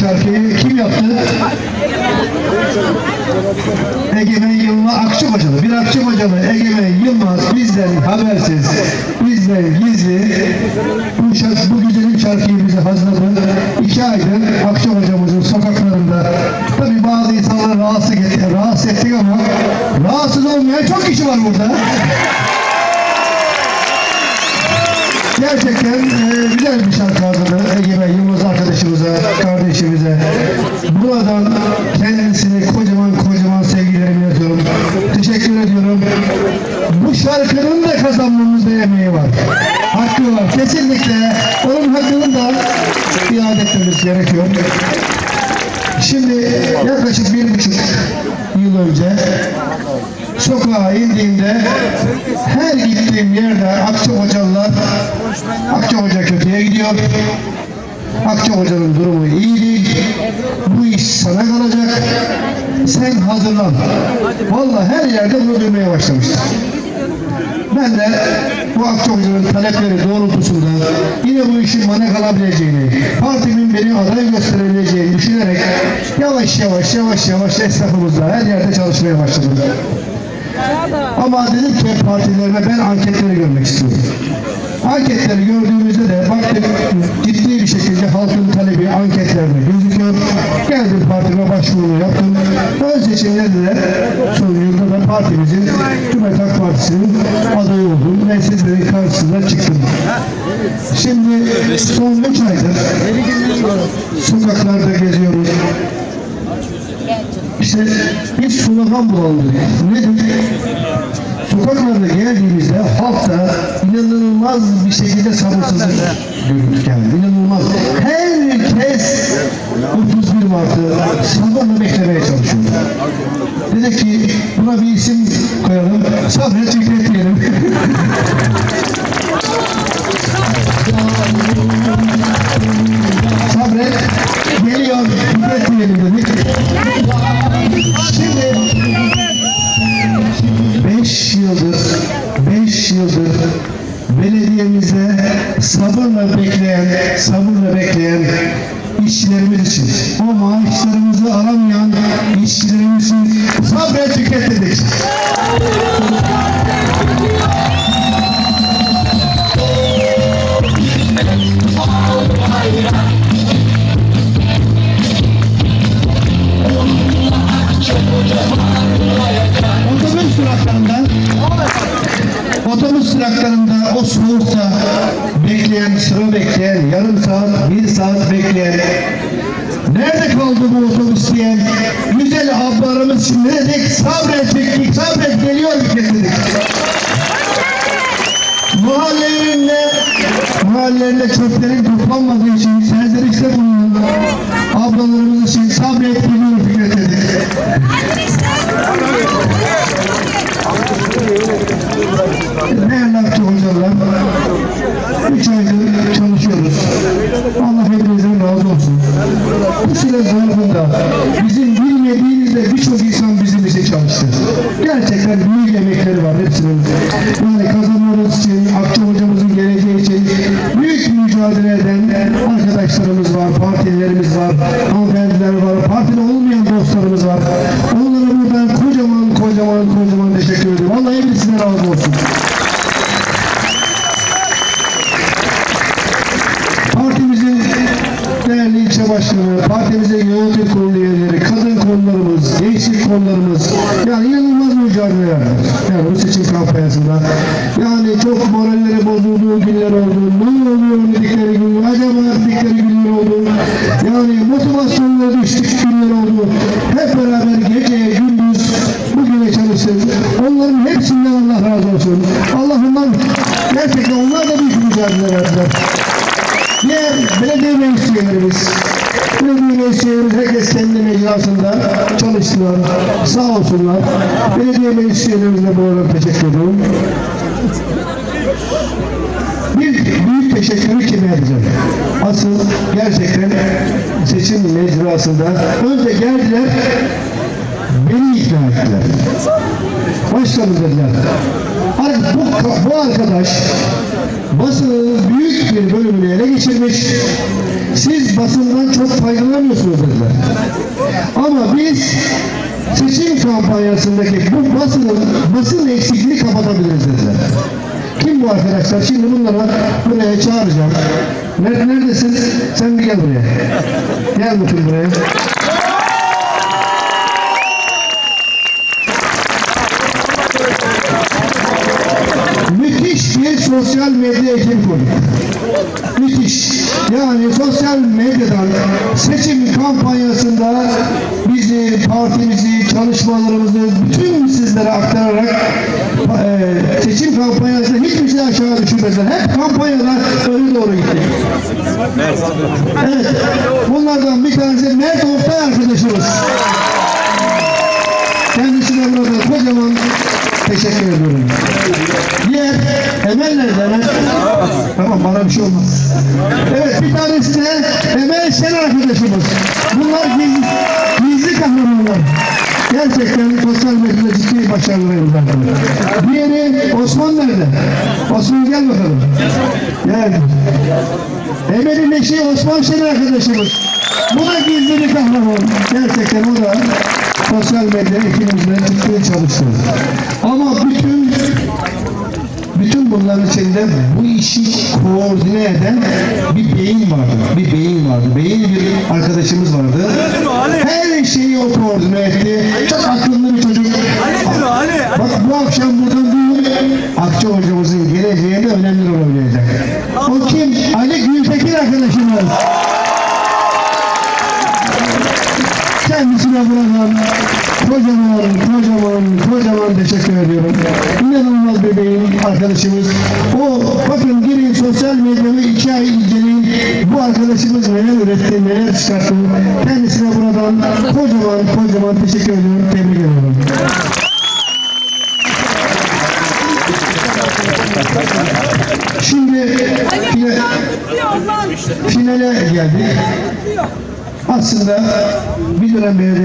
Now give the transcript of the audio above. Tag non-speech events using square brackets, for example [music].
şarkıyı kim yaptı? Egemen Yılmaz Akçabacalı. Bir Akçabacalı Egemen Yılmaz bizden habersiz, bizden gizli bu, şarkı, bu güzelim şarkıyı bize hazırladı. İki aydır Akçabacamızın sokaklarında tabi bazı insanları rahatsız ettik, rahatsız ettik ama rahatsız olmayan çok kişi var burada. Gerçekten e, güzel bir şarkı hazırladı Egemen Yılmaz kardeşimize. Buradan kendisine kocaman kocaman sevgilerimi yazıyorum. Teşekkür ediyorum. Bu şarkının da kazanmamızda emeği var. Hakkı var. Kesinlikle onun hakkını da iade etmemiz gerekiyor. Şimdi yaklaşık bir buçuk yıl önce sokağa indiğimde her gittiğim yerde Akçahocalılar Akçahoca kötüye gidiyor. Akçahoca'nın durumu iyi değil. Bu iş sana kalacak. Sen hazırlan. Vallahi her yerde bunu duymaya başlamıştım. Ben de bu Akçahoca'nın talepleri doğrultusunda yine bu işin bana kalabileceğini, partimin beni aday gösterebileceğini düşünerek yavaş yavaş yavaş yavaş esnafımızla her yerde çalışmaya başladım. Ama dedim ki partilerime ben anketleri görmek istiyorum. Anketleri gördüğümüzde de baktık ciddi bir şekilde halkın talebi anketlerde gözüküyor. Geldim partime başvuru yaptım. Ön seçimlerde de son yılda da partimizin Cumhuriyet Halk Partisi'nin adayı oldum ve sizlerin karşısına çıktım. Şimdi son üç aydır sokaklarda geziyoruz. İşte bir slogan bulalım. Nedir? Sokaklarda geldiğimizde halk inanılmaz bir şekilde sabırsızlık geldi. İnanılmaz. Herkes 31 Mart'ı sabırla beklemeye çalışıyor. Dedi ki buna bir isim koyalım. Sabret Fikret diyelim. [laughs] Sabret geliyor Fikret diyelim dedik. Sabırla bekleyen, sabırla bekleyen işçilerimiz için, o maaşlarımızı alamayan işçilerimiz için sabret tüket dedik. Bekleyen, sıra bekleyen, yarım saat, bir saat bekleyen Nerede kaldı bu otobüs diyen güzel ablalarımız şimdi dedik? Sabret sabret geliyor dedik. Mahallelerinde, mahallelerinde çöplerin toplanmadığı için serzenişte bulunan ablalarımız için sabret geliyor dedik. Değerli aktif hocalar, üç aydır çalışıyoruz. Allah hepinizden razı olsun. Bu süre zarfında bizim bilmediğimizde birçok insan bizim için çalıştı. Gerçekten büyük emekleri var hepsinin. Yani kazanmamız için, aktif hocamızın geleceği için büyük mücadele eden arkadaşlarımız var, partilerimiz var, hanımefendiler var, partili olmayan dostlarımız var. Onlara buradan kocaman kocaman kocaman. Allah razı olsun. Partimizin değerli ilçe başkanı, partimizin yönetim kurulu üyeleri, kadın konularımız, gençlik konularımız, yani inanılmaz mücadele verdiler. Yani bu seçim kampanyasında. Yani çok moralleri bozulduğu günler oldu. Ne oluyor dedikleri günler, acaba dedikleri günler oldu. Yani motivasyonları düştük günler oldu. Hep beraber gece, gündüz çalıştık. Onların hepsinden Allah razı olsun. Allah ondan gerçekten onlar da büyük mücadele verdiler. Diğer belediye meclis üyelerimiz, belediye meclis üyelerimiz herkes kendi mecrasında çalıştılar. Sağ olsunlar. Belediye meclis üyelerimize bu arada teşekkür ediyorum. Bir büyük teşekkürü kime edeceğim? Asıl gerçekten seçim mecrasında önce geldiler, beni ikna ettiler. Başkanım dediler. Hani bu, bu arkadaş basının büyük bir bölümünü ele geçirmiş. Siz basından çok faydalanmıyorsunuz dediler. Ama biz seçim kampanyasındaki bu basının basın eksikliğini kapatabiliriz dediler. Kim bu arkadaşlar? Şimdi bunlara buraya çağıracağım. Mert neredesin? Sen bir gel buraya. Gel bakayım buraya. Müthiş bir sosyal medya ekibi kurduk. Müthiş. Yani sosyal medyadan seçim kampanyasında bizi, partimizi, çalışmalarımızı bütün sizlere aktararak e, seçim kampanyasında hiçbir şey aşağı düşürmezler. Hep kampanyadan öne doğru gittik. Evet. Bunlardan bir tanesi Mert Oktay arkadaşımız. Kendisine burada kocaman teşekkür ediyorum. Diğer Emel nerede? Tamam bana bir şey olmaz. Evet bir tanesi de Emel Şen arkadaşımız. Bunlar gizli, gizli kahramanlar. Gerçekten sosyal medyada ciddi başarılar imzaladı. Diğeri Osman nerede? Osman gel bakalım. Gel. Emel'in eşi Osman Şen arkadaşımız. Bu da gizli bir kahraman. Gerçekten o da sosyal medya ekibimizle ciddi çalıştı. Ama bütün bunların içinde bu işi koordine eden bir beyin vardı. Bir beyin vardı. Beyin bir arkadaşımız vardı. Her şeyi o koordine etti. Çok akıllı bir çocuk. Bak bu akşam buradan duyun. Akça hocamızın geleceğinde önemli rol oynayacak. O kim? Ali Gültekin arkadaşımız. Kendisine buradan kocaman, kocaman, kocaman teşekkür ediyorum. İnanılmaz bir beyin arkadaşımız. O bakın girin sosyal medyamı iki ay inceleyin. Bu arkadaşımız neler üretti, neler çıkarttı. Kendisine buradan kocaman, kocaman teşekkür ediyorum. Tebrik ediyorum. Şimdi fina- finale geldik. Aslında bir dönem belediye